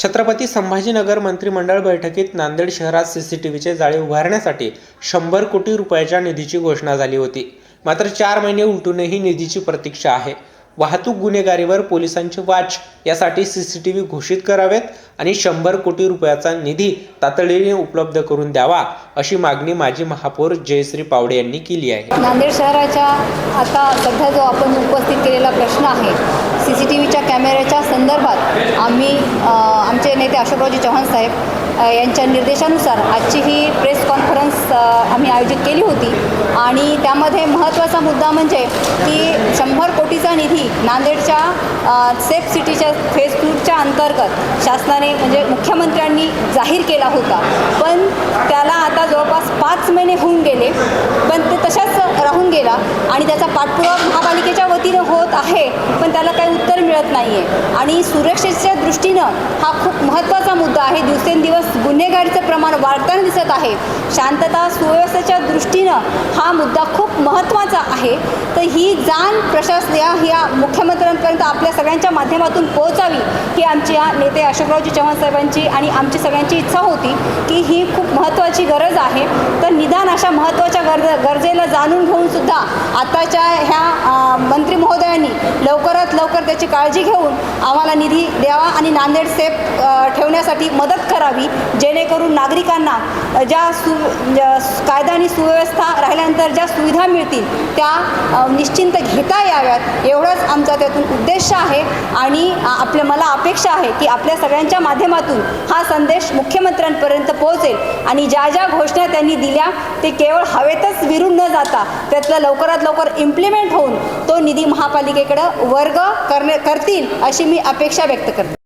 छत्रपती संभाजीनगर मंत्रिमंडळ बैठकीत नांदेड शहरात सीसीटीव्हीचे जाळे उभारण्यासाठी शंभर कोटी रुपयाच्या निधीची घोषणा झाली होती. मात्र चार महिने उलटूनही निधीची प्रतीक्षा आहे. वाहतूक गुन्हेगारीवर पोलिसांची वाच यासाठी सीसीटीव्ही घोषित करावेत आणि शंभर कोटी रुपयाचा निधी तातडीने उपलब्ध करून द्यावा अशी मागणी माजी महापौर जयश्री पावडे यांनी केली आहे. नांदेड शहराच्या आता सध्या जो आपण उपस्थित केलेला प्रश्न आहे सी सी टी व्हीच्या कॅमेऱ्याच्या संदर्भात आम्ही आमचे नेते अशोकरावजी चव्हाण साहेब यांच्या निर्देशानुसार आजची ही प्रेस कॉन्फरन्स आम्ही आयोजित केली होती. आणि त्यामध्ये महत्त्वाचा मुद्दा म्हणजे की शंभर कोटीचा निधी नांदेडच्या सेफ सिटीच्या फेज टूच्या अंतर्गत शासनाने म्हणजे मुख्यमंत्र्यांनी जाहीर केला होता. पण त्याला आता जवळपास पाच महिने होऊन गेले पण ते तशाच राहून गेला आणि त्याचा पाठपुरावा महापालिके होत आहे पण त्याला काही उत्तर मिळत नाही आहे आणि सुरक्षेच्या दृष्टीनं हा खूप महत्त्वाचा मुद्दा आहे. दिवसेंदिवस प्रमाण वाढताना दिसत आहे. शांतता सुव्यवस्थेच्या दृष्टीनं हा मुद्दा खूप महत्त्वाचा आहे. तर ही जाण प्रशासन या ह्या मुख्यमंत्र्यांपर्यंत आपल्या सगळ्यांच्या माध्यमातून पोहोचावी ही आमची या नेते अशोकरावजी चव्हाण साहेबांची आणि आमची सगळ्यांची इच्छा होती की ही खूप महत्त्वाची गरज आहे. तर निदान अशा महत्त्वाच्या गरज गरजेला जाणून घेऊन सुद्धा आताच्या ह्या मंत्री महोदयांनी लवकरात लवकर त्याची काळजी घेऊन आम्हाला निधी द्यावा आणि नांदेड सेफ ठेवण्यासाठी मदत करावी जेणेकरून नागरिकांना ज्या सु कायदा आणि सुव्यवस्था राहिल्यानंतर ज्या सुविधा मिळतील त्या निश्चिंत घेता याव्यात एवढाच आमचा त्यातून उद्देश आहे. आणि आपल्या मला अपेक्षा आहे की आपल्या सगळ्यांच्या माध्यमातून हा संदेश मुख्यमंत्र्यांपर्यंत पोहोचेल. आणि ज्या ज्या घोषणा त्यांनी दिल्या ते केवळ हवेतच विरून न जाता त्यातलं लवकरात लवकर इम्प्लिमेंट होऊन तो निधी महापालिकेकडं वर्ग करणे करतील अशी मी अपेक्षा व्यक्त करते.